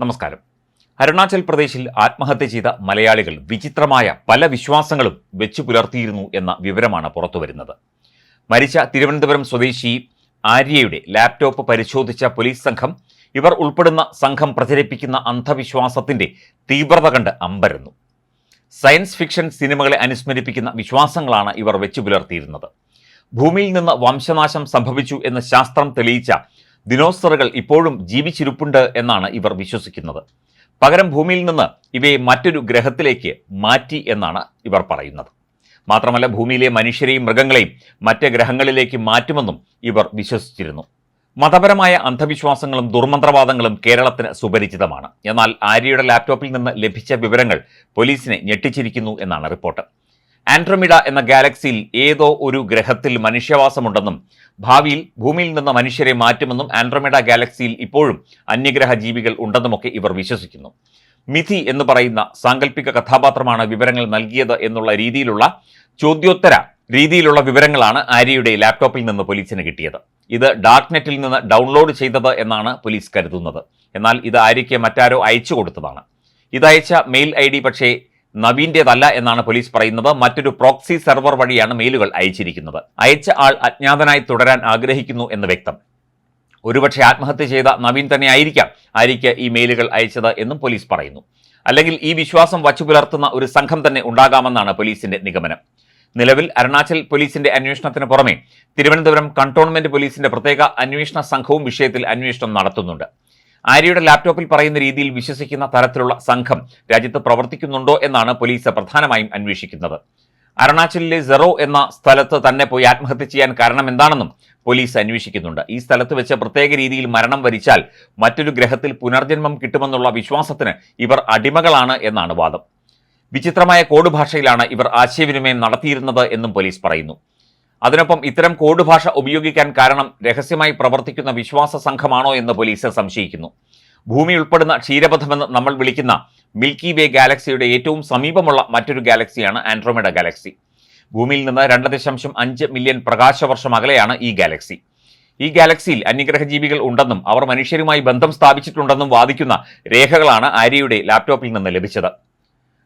നമസ്കാരം. അരുണാചൽ പ്രദേശിൽ ആത്മഹത്യ ചെയ്ത മലയാളികൾ വിചിത്രമായ പല വിശ്വാസങ്ങളും വെച്ചു പുലർത്തിയിരുന്നു എന്ന വിവരമാണ് പുറത്തുവരുന്നത് മരിച്ച തിരുവനന്തപുരം സ്വദേശി ആര്യയുടെ ലാപ്ടോപ്പ് പരിശോധിച്ച പോലീസ് സംഘം ഇവർ ഉൾപ്പെടുന്ന സംഘം പ്രചരിപ്പിക്കുന്ന അന്ധവിശ്വാസത്തിന്റെ തീവ്രത കണ്ട് അമ്പരന്നു. സയൻസ് ഫിക്ഷൻ സിനിമകളെ അനുസ്മരിപ്പിക്കുന്ന വിശ്വാസങ്ങളാണ് ഇവർ വെച്ചു പുലർത്തിയിരുന്നത്. ഭൂമിയിൽ നിന്ന് വംശനാശം സംഭവിച്ചു എന്ന് ശാസ്ത്രം തെളിയിച്ച ദിനോസറുകൾ ഇപ്പോഴും ജീവിച്ചിരിപ്പുണ്ട് എന്നാണ് ഇവർ വിശ്വസിക്കുന്നത്. പകരം ഭൂമിയിൽ നിന്ന് ഇവയെ മറ്റൊരു ഗ്രഹത്തിലേക്ക് മാറ്റി എന്നാണ് ഇവർ പറയുന്നത്. മാത്രമല്ല ഭൂമിയിലെ മനുഷ്യരെയും മൃഗങ്ങളെയും മറ്റ് ഗ്രഹങ്ങളിലേക്ക് മാറ്റുമെന്നും ഇവർ വിശ്വസിച്ചിരുന്നു. മതപരമായ അന്ധവിശ്വാസങ്ങളും ദുർമന്ത്രവാദങ്ങളും കേരളത്തിന് സുപരിചിതമാണ്. എന്നാൽ ആര്യയുടെ ലാപ്ടോപ്പിൽ നിന്ന് ലഭിച്ച വിവരങ്ങൾ പോലീസിനെ ഞെട്ടിച്ചിരിക്കുന്നു എന്നാണ് റിപ്പോർട്ട്. ആൻഡ്രോമിഡ എന്ന ഗാലക്സിയിൽ ഏതോ ഒരു ഗ്രഹത്തിൽ മനുഷ്യവാസമുണ്ടെന്നും ഭാവിയിൽ ഭൂമിയിൽ നിന്ന് മനുഷ്യരെ മാറ്റുമെന്നും ആൻഡ്രോമിഡ ഗാലക്സിയിൽ ഇപ്പോഴും അന്യഗ്രഹ ജീവികൾ ഉണ്ടെന്നുമൊക്കെ ഇവർ വിശ്വസിക്കുന്നു. മിഥി എന്ന് പറയുന്ന സാങ്കല്പിക കഥാപാത്രമാണ് വിവരങ്ങൾ നൽകിയത് എന്നുള്ള രീതിയിലുള്ള ചോദ്യോത്തര രീതിയിലുള്ള വിവരങ്ങളാണ് ആര്യയുടെ ലാപ്ടോപ്പിൽ നിന്ന് പോലീസിന് കിട്ടിയത്. ഇത് ഡാർക്ക്നെറ്റിൽ നിന്ന് ഡൗൺലോഡ് ചെയ്തത് എന്നാണ് പോലീസ് കരുതുന്നത്. എന്നാൽ ഇത് ആര്യയ്ക്ക് മറ്റാരോ അയച്ചു കൊടുത്തതാണ്. ഇതയച്ച മെയിൽ ഐ ഡി പക്ഷേ നവീന്റേതല്ല എന്നാണ് പോലീസ് പറയുന്നത്. മറ്റൊരു പ്രോക്സി സെർവർ വഴിയാണ് മെയിലുകൾ അയച്ചിരിക്കുന്നത്. അയച്ച ആൾ അജ്ഞാതനായി തുടരാൻ ആഗ്രഹിക്കുന്നു എന്ന് വ്യക്തം. ഒരുപക്ഷെ ആത്മഹത്യ ചെയ്ത നവീൻ തന്നെ ആയിരിക്കാം ആര്യയ്ക്ക് ഈ മെയിലുകൾ അയച്ചത് എന്നും പോലീസ് പറയുന്നു. അല്ലെങ്കിൽ ഈ വിശ്വാസം വച്ചു പുലർത്തുന്ന ഒരു സംഘം തന്നെ ഉണ്ടാകാമെന്നാണ് പോലീസിന്റെ നിഗമനം. നിലവിൽ അരുണാചൽ പോലീസിന്റെ അന്വേഷണത്തിന് പുറമെ തിരുവനന്തപുരം കണ്ടോൺമെന്റ് പോലീസിന്റെ പ്രത്യേക അന്വേഷണ സംഘവും വിഷയത്തിൽ അന്വേഷണം നടത്തുന്നുണ്ട്. ആര്യയുടെ ലാപ്ടോപ്പിൽ പറയുന്ന രീതിയിൽ വിശ്വസിക്കുന്ന തരത്തിലുള്ള സംഘം രാജ്യത്ത് പ്രവർത്തിക്കുന്നുണ്ടോ എന്നാണ് പോലീസ് പ്രധാനമായും അന്വേഷിക്കുന്നത്. അരുണാചലിലെ സെറോ എന്ന സ്ഥലത്ത് തന്നെ പോയി ആത്മഹത്യ ചെയ്യാൻ കാരണം എന്താണെന്നും പോലീസ് അന്വേഷിക്കുന്നുണ്ട്. ഈ സ്ഥലത്ത് വെച്ച് പ്രത്യേക രീതിയിൽ മരണം വരിച്ചാൽ മറ്റൊരു ഗ്രഹത്തിൽ പുനർജന്മം കിട്ടുമെന്നുള്ള വിശ്വാസത്തിന് ഇവർ അടിമകളാണ് എന്നാണ് വാദം. വിചിത്രമായ കോഡ് ഭാഷയിലാണ് ഇവർ ആശയവിനിമയം നടത്തിയിരുന്നത് എന്നും പോലീസ് പറയുന്നു. അതിനൊപ്പം ഇത്തരം കോഡ് ഭാഷ ഉപയോഗിക്കാൻ കാരണം രഹസ്യമായി പ്രവർത്തിക്കുന്ന വിശ്വാസ സംഘമാണോ എന്ന് പോലീസ് സംശയിക്കുന്നു. ഭൂമി ഉൾപ്പെടുന്ന ക്ഷീരപഥമെന്ന് നമ്മൾ വിളിക്കുന്ന മിൽക്കി വേ ഗാലക്സിയുടെ ഏറ്റവും സമീപമുള്ള മറ്റൊരു ഗാലക്സിയാണ് ആൻഡ്രോമേഡ ഗാലക്സി. ഭൂമിയിൽ നിന്ന് രണ്ട് ദശാംശം അഞ്ച് മില്യൺ പ്രകാശവർഷം അകലെയാണ് ഈ ഗാലക്സി. ഈ ഗാലക്സിയിൽ അന്യഗ്രഹജീവികൾ ഉണ്ടെന്നും അവർ മനുഷ്യരുമായി ബന്ധം സ്ഥാപിച്ചിട്ടുണ്ടെന്നും വാദിക്കുന്ന രേഖകളാണ് ആര്യയുടെ ലാപ്ടോപ്പിൽ നിന്ന് ലഭിച്ചത്.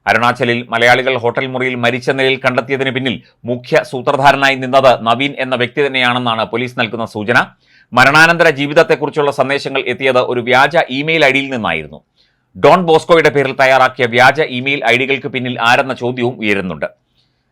അരുണാചലിൽ മലയാളികൾ ഹോട്ടൽ മുറിയിൽ മരിച്ച നിലയിൽ കണ്ടെത്തിയതിന് പിന്നിൽ മുഖ്യ സൂത്രധാരനായി നിന്നത് നവീൻ എന്ന വ്യക്തി തന്നെയാണെന്നാണ് പോലീസ് നൽകുന്ന സൂചന. മരണാനന്തര ജീവിതത്തെക്കുറിച്ചുള്ള സന്ദേശങ്ങൾ എത്തിയത് ഒരു വ്യാജ ഇമെയിൽ ഐഡിയിൽ ഡിയിൽ നിന്നായിരുന്നു. ഡോൺ ബോസ്കോയുടെ പേരിൽ തയ്യാറാക്കിയ വ്യാജ ഇമെയിൽ ഐഡികൾക്ക് ഡികൾക്ക് പിന്നിൽ ആരെന്ന ചോദ്യവും ഉയരുന്നുണ്ട്.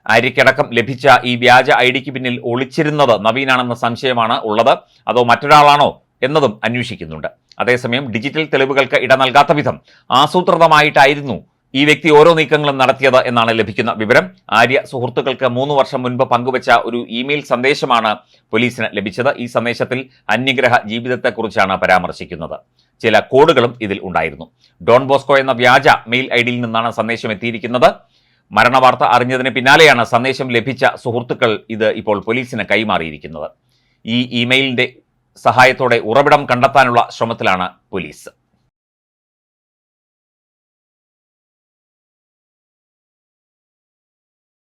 അരിക്കടക്കം ലഭിച്ച ഈ വ്യാജ ഐഡിക്ക് ഡിക്ക് പിന്നിൽ ഒളിച്ചിരുന്നത് നവീനാണെന്ന സംശയമാണ് ഉള്ളത്. അതോ മറ്റൊരാളാണോ എന്നതും അന്വേഷിക്കുന്നുണ്ട്. അതേസമയം ഡിജിറ്റൽ തെളിവുകൾക്ക് ഇട നൽകാത്ത വിധം ആസൂത്രിതമായിട്ടായിരുന്നു ഈ വ്യക്തി ഓരോ നീക്കങ്ങളും നടത്തിയത് എന്നാണ് ലഭിക്കുന്ന വിവരം. ആര്യ സുഹൃത്തുക്കൾക്ക് മൂന്ന് വർഷം മുൻപ് പങ്കുവച്ച ഒരു ഇമെയിൽ സന്ദേശമാണ് പോലീസിന് ലഭിച്ചത്. ഈ സന്ദേശത്തിൽ അന്യഗ്രഹ ജീവിതത്തെക്കുറിച്ചാണ് പരാമർശിക്കുന്നത്. ചില കോഡുകളും ഇതിൽ ഉണ്ടായിരുന്നു. ഡോൺ ബോസ്കോ എന്ന വ്യാജ മെയിൽ ഐ ഡിയിൽ നിന്നാണ് സന്ദേശം എത്തിയിരിക്കുന്നത്. മരണവാർത്ത അറിഞ്ഞതിന് പിന്നാലെയാണ് സന്ദേശം ലഭിച്ച സുഹൃത്തുക്കൾ ഇത് ഇപ്പോൾ പോലീസിന് കൈമാറിയിരിക്കുന്നത്. ഈ ഇമെയിലിന്റെ സഹായത്തോടെ ഉറവിടം കണ്ടെത്താനുള്ള ശ്രമത്തിലാണ് പോലീസ്.